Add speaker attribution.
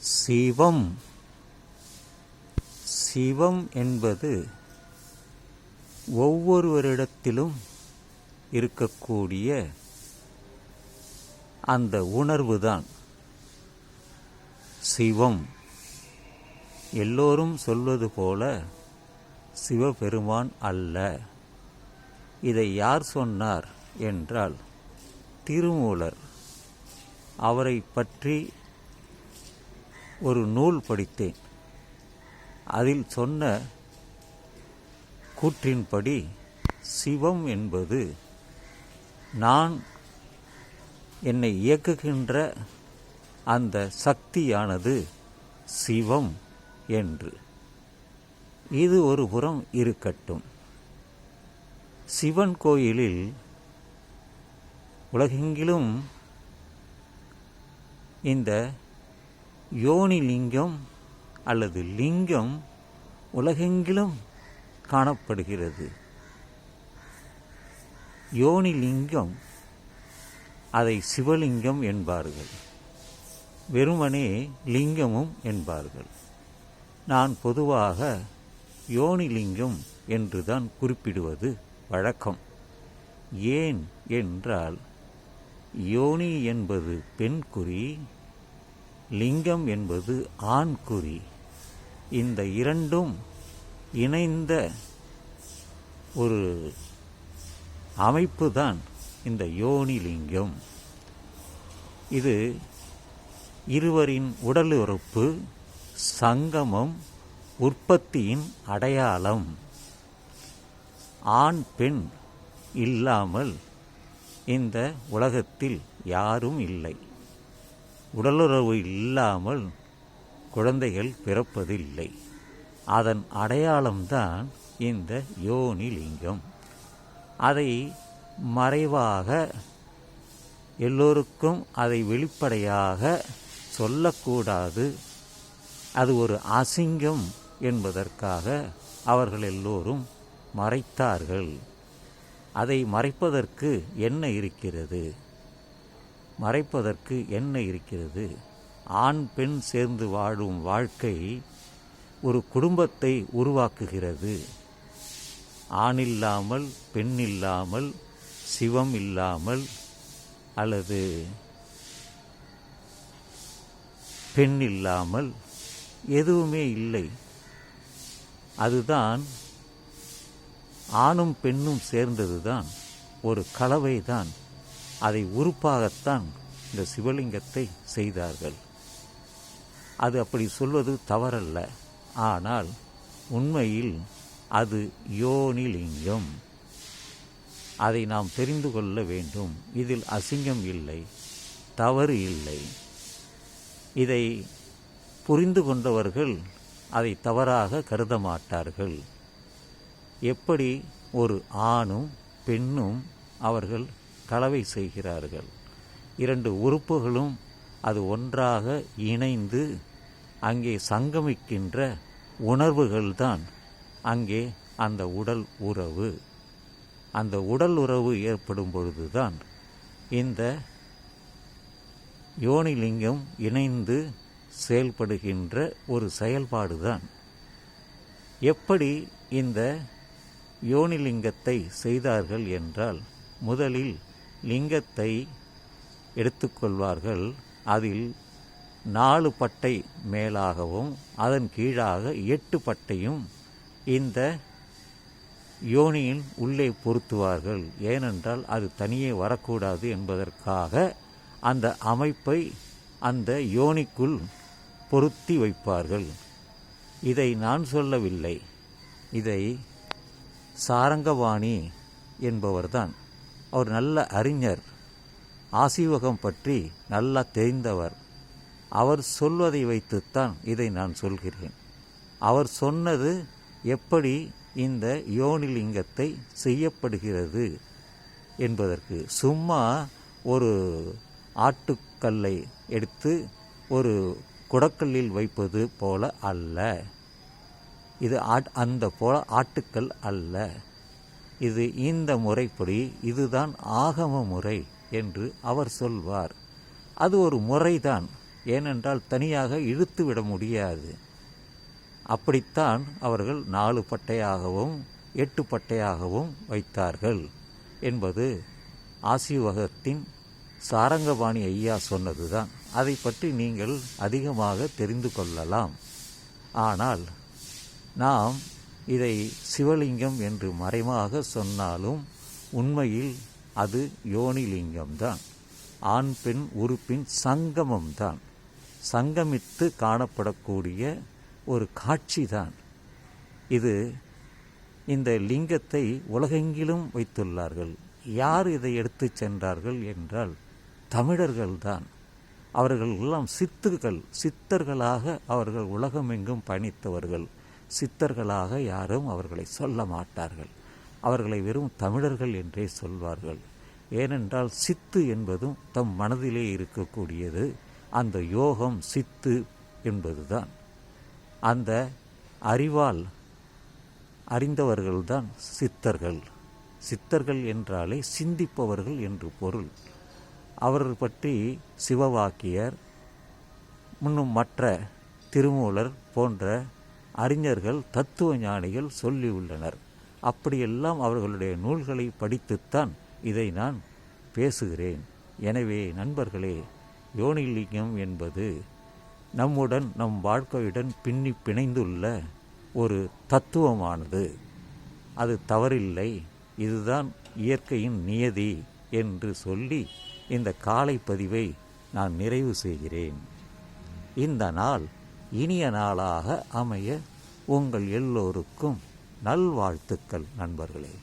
Speaker 1: சிவம். சிவம் என்பது ஒவ்வொருவரிடத்திலும் இருக்கக்கூடிய அந்த உணர்வுதான். சிவம். எல்லோரும் சொல்வது போல சிவபெருமான் அல்ல. இதை யார் சொன்னார் என்றால் திருமூலர் அவரை பற்றி ஒரு நூல் படித்தேன். அதில் சொன்ன கூற்றின்படி சிவம் என்பது நான் என்னை இயக்குகின்ற அந்த சக்தியானது சிவம் என்று. இது ஒரு புறம் இருக்கட்டும். சிவன் கோயிலில் உலகெங்கிலும் இந்த யோனி லிங்கம் அல்லது லிங்கம் உலகெங்கிலும் காணப்படுகிறது. யோனி லிங்கம் அதை சிவலிங்கம் என்பார்கள். வெறுமனே லிங்கமும் என்பார்கள். நான் பொதுவாக யோனிலிங்கம் என்றுதான் குறிப்பிடுவது வழக்கம். ஏன் என்றால் யோனி என்பது பெண்குறி லிங்கம் என்பது ஆண்குறி இந்த இரண்டும் இணைந்த ஒரு அமைப்புதான் இந்த யோனி லிங்கம். இது இருவரின் உடலுறுப்பு சங்கமம் உற்பத்தியின் அடையாளம். ஆண் பெண் இல்லாமல் இந்த உலகத்தில் யாரும் இல்லை. உடலுறவு இல்லாமல் குழந்தைகள் பிறப்பதில்லை. அதன் அடையாளம்தான் இந்த யோனிலிங்கம். அதை மறைவாக எல்லோருக்கும் அதை வெளிப்படையாக சொல்லக்கூடாது. அது ஒரு அசிங்கம் என்பதற்காக அவர்கள் எல்லோரும் மறைத்தார்கள். அதை மறைப்பதற்கு என்ன இருக்கிறது? மறைப்பதற்கு என்ன இருக்கிறது? ஆண் பெண் சேர்ந்து வாழும் வாழ்க்கை ஒரு குடும்பத்தை உருவாக்குகிறது. ஆண் இல்லாமல் பெண் இல்லாமல் சிவம் இல்லாமல் அல்லது பெண் இல்லாமல் எதுவுமே இல்லை. அதுதான் ஆணும் பெண்ணும் சேர்ந்தது தான் ஒரு கலவை தான் அதை உறுப்பாகத்தான் இந்த சிவலிங்கத்தை செய்தார்கள். அது அப்படி சொல்வது தவறல்ல. ஆனால் உண்மையில் அது யோனிலிங்கம். அதை நாம் தெரிந்து கொள்ள வேண்டும். இதில் அசிங்கம் இல்லை தவறு இல்லை. இதை புரிந்து கொண்டவர்கள் அதை தவறாக கருத மாட்டார்கள். எப்படி ஒரு ஆணும் பெண்ணும் அவர்கள் கலவை செய்கிறார்கள். இரண்டு உறுப்புகளும் அது ஒன்றாக இணைந்து அங்கே சங்கமிக்கின்ற உணர்வுகள்தான். அங்கே அந்த உடல் உறவு. அந்த உடல் உறவு ஏற்படும் பொழுதுதான் இந்த யோனிலிங்கம் இணைந்து செயல்படுகின்ற ஒரு செயல்பாடு தான் எப்படி இந்த யோனிலிங்கத்தை செய்தார்கள் என்றால் முதலில் லிங்கத்தை எடுத்துக்கொள்வார்கள். அதில் நாலு பட்டை மேலாகவும் அதன் கீழாக எட்டு பட்டையும் இந்த யோனியின் உள்ளே பொருத்துவார்கள். ஏனென்றால் அது தனியே வரக்கூடாது என்பதற்காக அந்த அமைப்பை அந்த யோனிக்குள் பொருத்தி வைப்பார்கள். இதை நான் சொல்லவில்லை. இதை சாரங்கவாணி என்பவர்தான். அவர் நல்ல அறிஞர். ஆசீவகம் பற்றி நல்லா தெரிந்தவர். அவர் சொல்வதை வைத்துத்தான் இதை நான் சொல்கிறேன். அவர் சொன்னது எப்படி இந்த யோனிலிங்கத்தை செய்யப்படுகிறது என்பதற்கு. சும்மா ஒரு ஆட்டுக்கல்லை எடுத்து ஒரு குடக்கல்லில் வைப்பது போல அல்ல. இது ஆட் அந்த போல ஆட்டுக்கல் அல்ல. இது இந்த முறைப்படி இதுதான் ஆகம முறை என்று அவர் சொல்வார். அது ஒரு முறைதான். ஏனென்றால் தனியாக இழுத்து விட முடியாது. அப்படித்தான் அவர்கள் நாலு பட்டையாகவும் எட்டு பட்டையாகவும் வைத்தார்கள் என்பது ஆசிவகத்தின் சாரங்கபாணி ஐயா சொன்னதுதான். அதை பற்றி நீங்கள் அதிகமாக தெரிந்து கொள்ளலாம். ஆனால் நாம் இதை சிவலிங்கம் என்று மறைமாக சொன்னாலும் உண்மையில் அது யோனிலிங்கம்தான். ஆண் பெண் உறுப்பின் சங்கமம்தான். சங்கமித்து காணப்படக்கூடிய ஒரு காட்சிதான். இது இந்த லிங்கத்தை உலகெங்கிலும் வைத்துள்ளார்கள். யார் இதை எடுத்து சென்றார்கள் என்றால் தமிழர்கள்தான். அவர்கள் எல்லாம் சித்துகள் சித்தர்களாக அவர்கள் உலகமெங்கும் பயணித்தவர்கள். சித்தர்களாக யாரும் அவர்களை சொல்ல மாட்டார்கள். அவர்களை வெறும் தமிழர்கள் என்றே சொல்வார்கள். ஏனென்றால் சித்து என்பதும் தம் மனதிலே இருக்கக்கூடியது. அந்த யோகம் சித்து என்பதுதான். அந்த அறிவால் அறிந்தவர்கள்தான் சித்தர்கள். சித்தர்கள் என்றாலே சிந்திப்பவர்கள் என்று பொருள். அவர் பற்றி சிவவாக்கியர் முன்னும் மற்ற திருமூலர் போன்ற அறிஞர்கள் தத்துவ ஞானிகள் சொல்லியுள்ளனர் அப்படியெல்லாம் அவர்களுடைய நூல்களை படித்துத்தான் இதை நான் பேசுகிறேன். எனவே நண்பர்களே யோனிலிங்கம் என்பது நம்முடன் நம் வாழ்க்கையுடன் பின்னி பிணைந்துள்ள ஒரு தத்துவமானது. அது தவறில்லை. இதுதான் இயற்கையின் நியதி என்று சொல்லி இந்த காலை பதிவை நான் நிறைவு செய்கிறேன். இந்த நாள் இனிய நாளாக அமைய உங்கள் எல்லோருக்கும் நல்வாழ்த்துக்கள் நண்பர்களே.